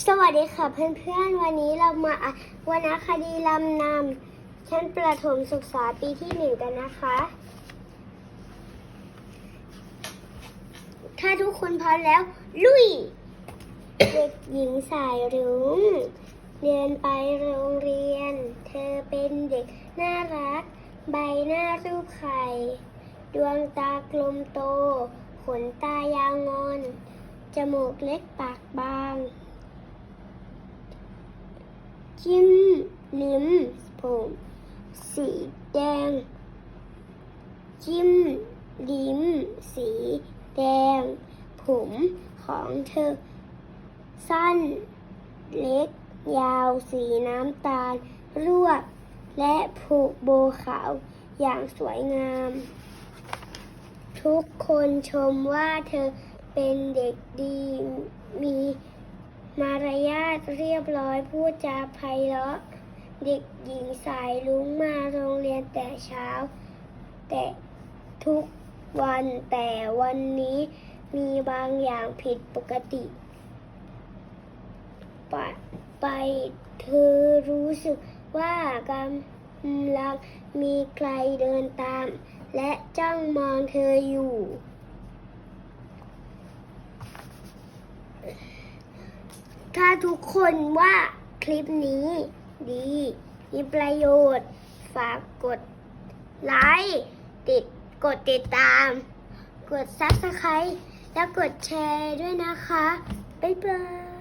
สวัสดีค่ะเพื่อนๆ วันนี้เรามาอะวรรณคดีลำนำชั้นประถมศึกษาปีที่หนึ่งกันนะคะ ถ้าทุกคนพร้อมแล้ว ลุย เด็กหญิงสายรุ้งเดินไปโรงเรียน เธอเป็นเด็กน่ารัก ใบหน้ารูปไข่ดวงตากลมโต ขนตายาวงอน จมูกเล็กปากบาง จิ้ม ลิ้มผมสีแดง จิ้มลิ้มสีแดง ผมของเธอ สั้นเล็ก ยาวสีน้ำตาลรวบและผูกโบขาวอย่างสวยงาม ทุกคนชมว่าเธอเป็นเด็กดีมีมารยาทเรียบร้อยพูดจาไพเราะ เด็กหญิงสายลุงมาโรงเรียนแต่เช้า แต่ทุกวันแต่วันนี้มีบางอย่างผิดปกติไปไปเธอรู้สึกว่ากำลังมีใครเดินตาม และจ้องมองเธออยู่ ถ้าทุกคนว่าคลิปนี้ ดี มีประโยชน์ ฝากกดไลค์ติดกดติดตาม กด Subscribe แล้วกดแชร์ด้วยนะคะ บ๊ายบาย